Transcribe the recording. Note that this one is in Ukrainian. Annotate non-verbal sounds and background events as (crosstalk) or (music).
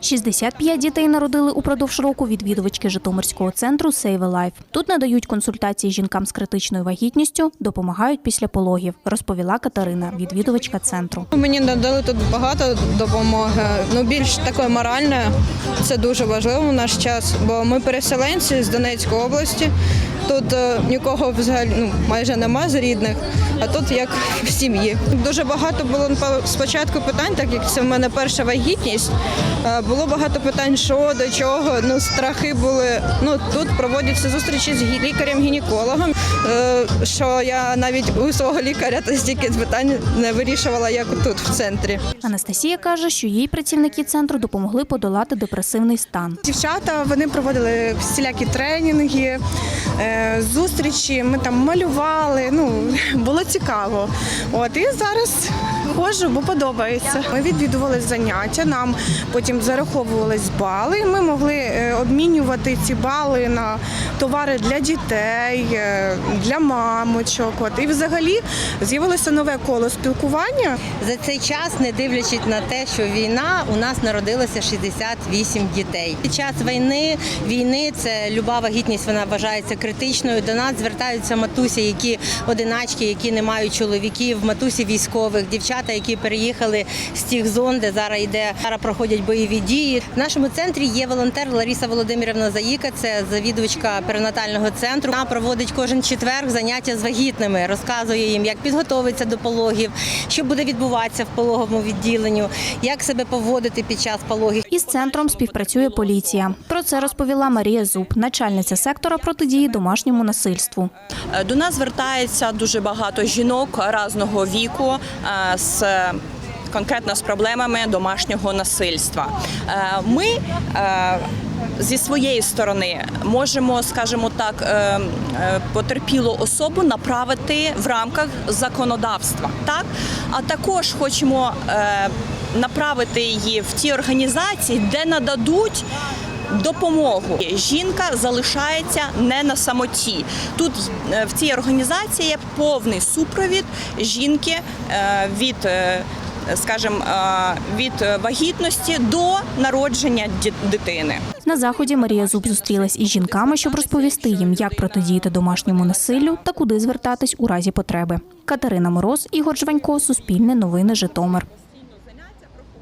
65 дітей народили упродовж року відвідувачки Житомирського центру Save a Life. Тут надають консультації жінкам з критичною вагітністю, допомагають після пологів, розповіла Катерина, відвідувачка центру. Мені надали тут багато допомоги. Ну більш такої моральної. Це дуже важливо в наш час, бо ми переселенці з Донецької області. Тут е, нікого взагалі ну, майже нема з рідних, а тут як в сім'ї. Дуже багато було спочатку питань, так як це в мене перша вагітність. е, Було багато питань, що до чого. Ну страхи були. Ну тут проводяться зустрічі з лікарем-гінекологом. е, Що я навіть у свого лікаря та стільки питань не вирішувала, як тут в центрі. Анастасія каже, що їй працівники центру допомогли подолати депресивний стан. Дівчата вони проводили всілякі тренінги, зустрічі. Ми там малювали. Ну (laughs) було цікаво. От і зараз ходжу, бо подобається. Ми відвідували заняття. Нам потім зараховувались бали. Ми могли е, обмінювати ці бали на товари для дітей, е, для мамочок. От і взагалі з'явилося нове коло спілкування. За цей час, не дивлячись на те, що війна, у нас народилося 68 дітей. Під час війни війни це люба вагітність, вона вважається критичною. До нас звертаються матусі, які одиначки, які не мають чоловіків, матусі військових, дівчата, які переїхали з тих зон, де зараз йде зараз проходять бойові дії. В нашому центрі є волонтер Лариса Володимирівна Заїка, це завідувачка перинатального центру. Вона проводить кожен четвер заняття з вагітними, розказує їм, як підготуватися до пологів, що буде відбуватися в пологовому відділенню, як себе поводити під час пологів. Із центром співпрацює поліція. Про це розповіла Марія Зуб, начальниця сектора протидії домашньому насильству. Е, До нас звертається дуже багато жінок різного віку е, з конкретно з проблемами домашнього насильства. Е, Ми зі своєї сторони можемо, скажімо так, потерпілу особу направити в рамках законодавства. Так, а також хочемо направити її в ті організації, де нададуть допомогу. Жінка залишається не на самоті. Тут е, в цій організації є повний супровід жінки е, від. е, Скажімо, е, від вагітності до народження дитини. На заході Марія Зуб зустрілась із жінками, щоб розповісти їм, як протидіяти домашньому насиллю та куди звертатись у разі потреби. Катерина Мороз, Ігор Жванько, Суспільне новини, Житомир.